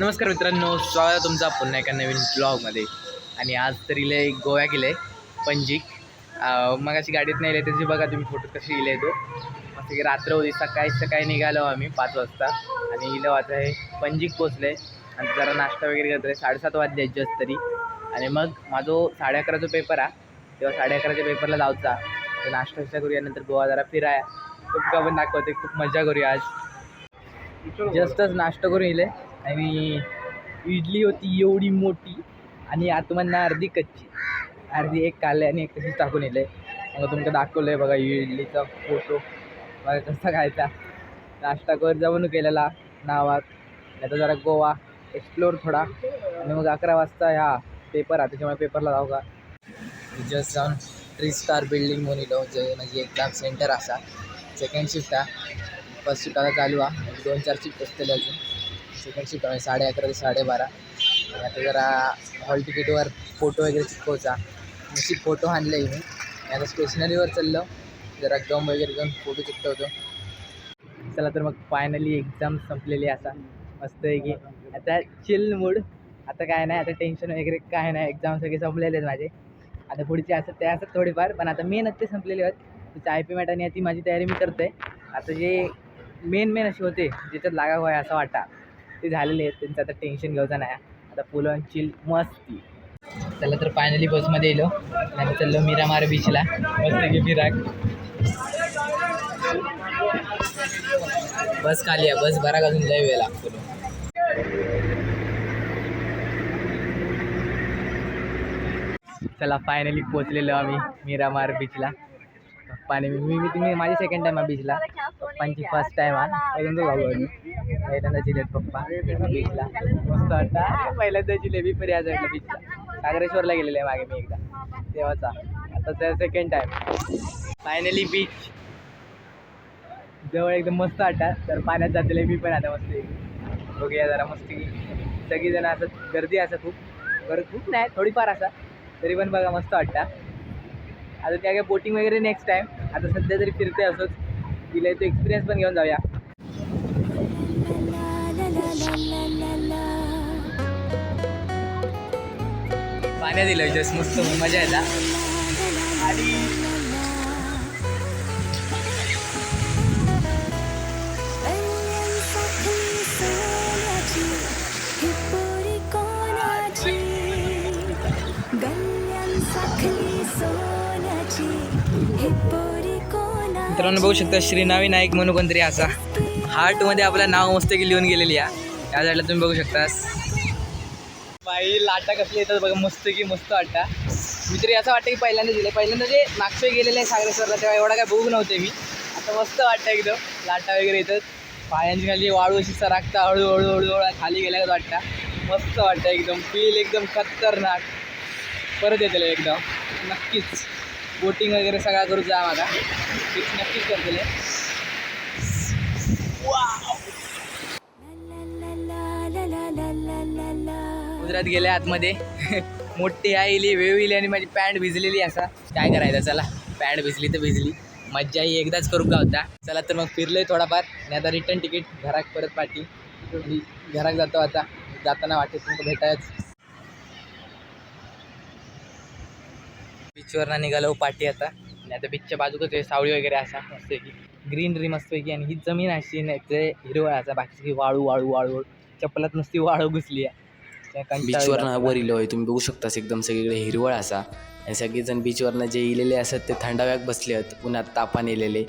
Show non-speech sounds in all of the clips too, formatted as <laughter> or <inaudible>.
नमस्कार मित्रांनो स्वागत आहे तुमचा पुन्हा एका नवीन ब्लॉगमध्ये आणि आज तरी इले गोव्या गेले पणजी मग अशी गाडीत नाही त्याची बघा तुम्ही फोटो कसे इले तो. मस्त की रात्र होती सकाळी सकाळी निघालो आम्ही पाच वाजता. आणि इलं वाजता हे पणजीक पोचले आणि जरा नाश्ता वगैरे करतोय साडेसात वाजले जस्ट तरी. आणि मग माझो साडे अकराचा पेपर आहे तेव्हा साडे अकराच्या पेपरला जाऊचा. तर नाश्ता विष्टा करूया नंतर गोवा जरा फिराया. खूप पण दाखवते खूप मजा करूया आज. जस्टच नाश्ता करून इले. आणि इडली होती एवढी मोठी आणि आतमधनं अर्धी कच्ची. अर्धी एक काले आणि एक तशीच टाकून येले मग तुमचं दाखवलं आहे बघा इडलीचा फोटो बघा कसा खायचा. नाश्ता कर जाऊन केलेला नावात. आता जरा गोवा एक्सप्लोर थोडा. आणि मग अकरा वाजता ह्या पेपर आहे त्याच्यामुळे पेपरला जाऊ का? जस्ट जाऊन थ्री स्टार बिल्डिंग म्हणून येलो जे म्हणजे एक्झाम सेंटर असा. सेकंड शिफ्ट आहे फर्स्ट शिफ्ट आता चालू आहे दोन चार शिफ्ट असतील अजून. सेकंड शिफ्ट म्हणजे साडे अकरा ते साडेबारा आणि आता जरा हॉल तिकीटवर फोटो वगैरे चिटकवचा मशी फोटो आणले मी. आता स्टेशनरीवर चाललो. जरा गम वगैरे घेऊन फोटो चिकटवतो. चला तर मग फायनली एक्झाम संपलेली असा मस्त आहे की. आता चिल मूड आता काय नाही आता टेन्शन वगैरे काय नाही. एक्झाम सगळे संपलेले आहेत माझे. आता पुढचे असतात ते असतात थोडीफार. पण आता मेन ते संपलेले आहेत. आय पी मॅट आणि ती माझी तयारी मी करते आता जे मेन मेन असे होते ज्याच्यात लागा होय असं वाटा. ते झालेले आहेत. त्यांचं आता टेन्शन घ्यायचं नाही आता फुल ऑन चिल मस्ती. चला तर फायनली बसमध्ये येलो. आणि चाललो मिरामार बीचला मस्त की फिराक. बस खाली आहे. बस बरा अजून लय वेळ लागतो. चला फायनली पोचलेलो आम्ही मिरामार बीचला पाणी मी मी तुम्ही माझी सेकंड टाईम आहे बीचला पप्पांची फर्स्ट टाईम आहे. पहिल्यांदा जाऊ आम्ही. पहिल्यांदा जिलेबी पप्पा बीचला मस्त वाटता. पहिल्यांदा जिलेबी परी आज बीचला सागरेश्वरला गेलेले मागे मी एकदा. तेव्हाचा. आता त्या सेकंड टाईम फायनली बीच जवळ एकदम मस्त वाटतं. तर पाण्यात जातेले मी पण आता मस्त बघूया जरा मस्ती सगळीजण असं गर्दी असं खूप. बरं खूप नाही थोडीफार असा. तरी पण बघा मस्त वाटतं. आता त्या काय बोटिंग वगैरे नेक्स्ट टाईम आता सध्या तरी फिरते असंच. तिला तो एक्सपिरियन्स पण घेऊन जाऊया. पाण्यात दिलं जस मस्त मजा येतात आणि मित्रांनो बघू शकता श्रीनावी नाईक म्हणून कोणतरी असा. हार्टमध्ये आपलं नाव मस्त की लिहून गेलेली आहे त्या साईडला तुम्ही बघू शकता. बाई लाटा कसली येतात बघा मस्त की मस्त वाटतं मी तरी असं वाटतं की पहिल्यांदा दिलं पहिल्यांदा जे नागपूर गेलेले आहे सागरेश्वरला तेव्हा एवढा काय बघू नव्हते मी. आता मस्त वाटतं एकदम. लाटा वगैरे येतात. पायांची खाली वाळू अशी सरकता हळूहळू हळूहळू खाली गेल्यागत वाटतं. मस्त वाटतं एकदम. फील एकदम खतरनाक. परत येतील एकदम. नक्कीच. बोटिंग वगैरे सगळा करू जा माझा नक्कीच करतले गुजरात गेले आतमध्ये. <laughs> मोठी आईली वेव इली आणि माझी पॅन्ट भिजलेली असा. काय करायचं चला. पॅन्ट भिजली तर भिजली. मज्जा ही एकदाच करू का होता? चला तर मग फिरलोय थोडाफार. आणि आता रिटर्न तिकीट घरात परत पाठी घरात जातो आता. जाताना वाटेल तुमचं भेटायच. बीचवरनं निघालो पाठी आता. आणि आता बीचच्या बाजूकच सावळी वगैरे असा मस्त की ग्रीनरी मस्तपैकी आणि ही जमीन अशी नाही ते हिरवळ असा बाकी वाळू वाळू वाळू चप्पलात नुसती वाळू घुसली आहे. बीचवरनं. वर इलो आहे तुम्ही बघू शकता एकदम सगळीकडे हिरवळ असा आणि सगळेजण बीचवरनं जे इलेले असतात ते थंडाव्याक बसले आहेत. उन्हात तापान इलेले.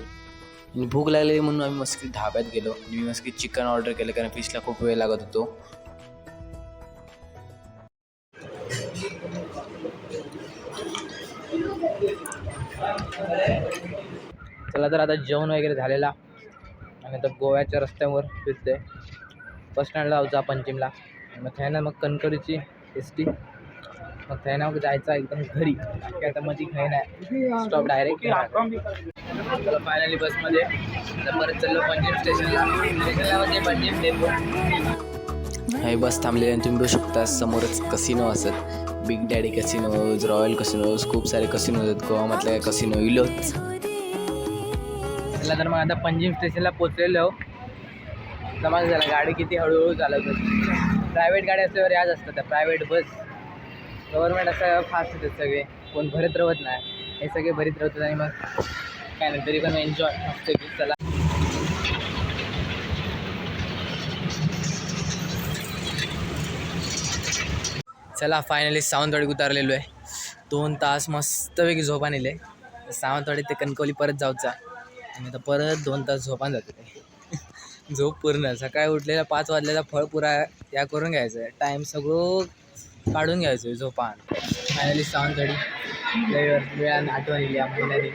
आणि भूक लागलेली म्हणून आम्ही मस्त ढाब्यात गेलो. आणि मी मस्त चिकन ऑर्डर केलं कारण फिशला खूप वेळ लागत होतो. चला तर आता जेवण वगैरे झालेला. आणि आता गोव्याच्या रस्त्यावर फिरते बस स्टँडला जाऊचा पंचिमला मग त्यानं मग कणकडीची एस टी मग त्यानं मग जायचं एकदम घरी. की आता माझी घाई नाही. स्टॉप डायरेक्ट चला फायनली बसमध्ये परत चाललो पंजिम स्टेशनला स्टेशनला पंजिम डेपो हे बस थांबलेली आणि तुम्ही बघू शकता समोरच कसिनो असत. Big Daddy casinos Royal casinos खूप सारे कसिनोज आहेत गोवामधले कसिनो इलोच. चला तर मग आता पंजिम स्टेशनला पोचलेलो. समाज झाला गाडी किती हळूहळू चालवतो होती प्रायव्हेट गाडी असल्यावर याच असतात त्या प्रायव्हेट बस गव्हर्नमेंट असं फास्ट होतात सगळे. कोण भरत राहत नाही. हे सगळे भरीत राहतात आणि मग काय नाही तरी पण एन्जॉय मस्त की चला. चला फायनली सावंतवाडीत उतारलेलो आहे. दोन तास मस्तपैकी झोपा नेले सावंतवाडी ते कणकवली परत जाऊचा. आणि आता परत दोन तास झोपान जाते ते. झोप पूर्ण. सकाळी उठलेला पाच वाजलेला फळ पुरा या करून घ्यायचं आहे टाईम सगळं काढून घ्यायचं आहे झोपान फायनली सावंतवाडी लय वेळानं आठवण येईल या महिन्याने.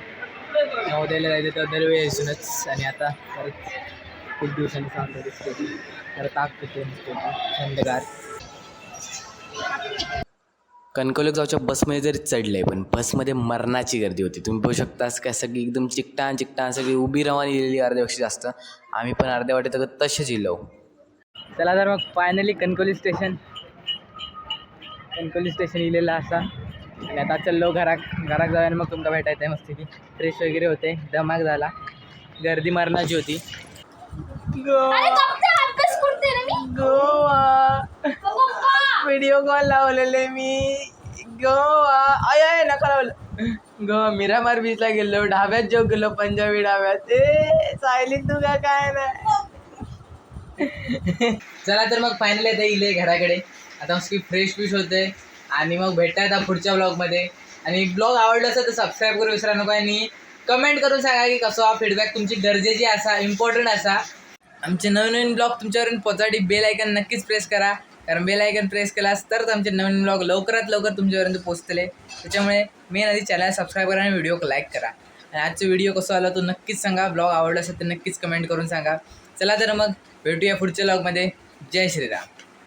नवद्याला जायचं तर दरवेळी यायचूनच आणि आता परत खूप दिवसांनी सावंतवाडी थोडी परत ताक पिते थंडगार कणकवलीत जाऊच्या बसमध्ये जरी चढले पण बसमध्ये मरणाची गर्दी होती. तुम्ही बघू शकतास काय सगळी एकदम चिकटान चिकटान सगळी उभी रवानी लिहिलेली अर्ध्यापेक्षा जास्त. आम्ही पण अर्ध्या वाटेत तसेच इलो. चला तर मग finally Kankavli station Kankavli station इलेलं असा. आणि आता चाललो घराक घराक जाऊया आणि मग तुमका भेटायचं आहे मस्त की फ्रेश वगैरे होते धमाक झाला. गर्दी मरणाची होती. गोवा व्हिडिओ कॉल लावलेले मी. गोवा आय आय नका लावलं गोवा मिरामार बीचला गेलो. ढाब्यात जेव गेलो पंजाबी ढाब्यात. ए सायली तू का काय नाही? चला तर मग फायनल येते इले घराकडे. आता मस्की फ्रेश फिश होते आणि मग भेटता आता पुढच्या ब्लॉगमध्ये आणि ब्लॉग आवडला असेल तर सबस्क्राईब करू विसरा नको. आणि कमेंट करून सांगा की कसं फीडबॅक तुमची गरजेची असा इम्पॉर्टंट असा. आमचे नवीन नवीन ब्लॉग तुमच्यावरून पोचासाठी बेल आयकन नक्कीच प्रेस करा. कारण बेल आयकन प्रेस केलास तरच आमचे नवीन ब्लॉग लवकरात लवकर तुमच्यापर्यंत पोहोचतले त्याच्यामुळे मेन आधी चॅनल सबस्क्राईब करा आणि व्हिडिओ लाईक करा. आणि आजचा व्हिडिओ कसा आला तो नक्कीच सांगा. ब्लॉग आवडला असेल तर नक्कीच कमेंट करून सांगा. चला तर मग भेटूया पुढच्या ब्लॉगमध्ये जय श्रीराम.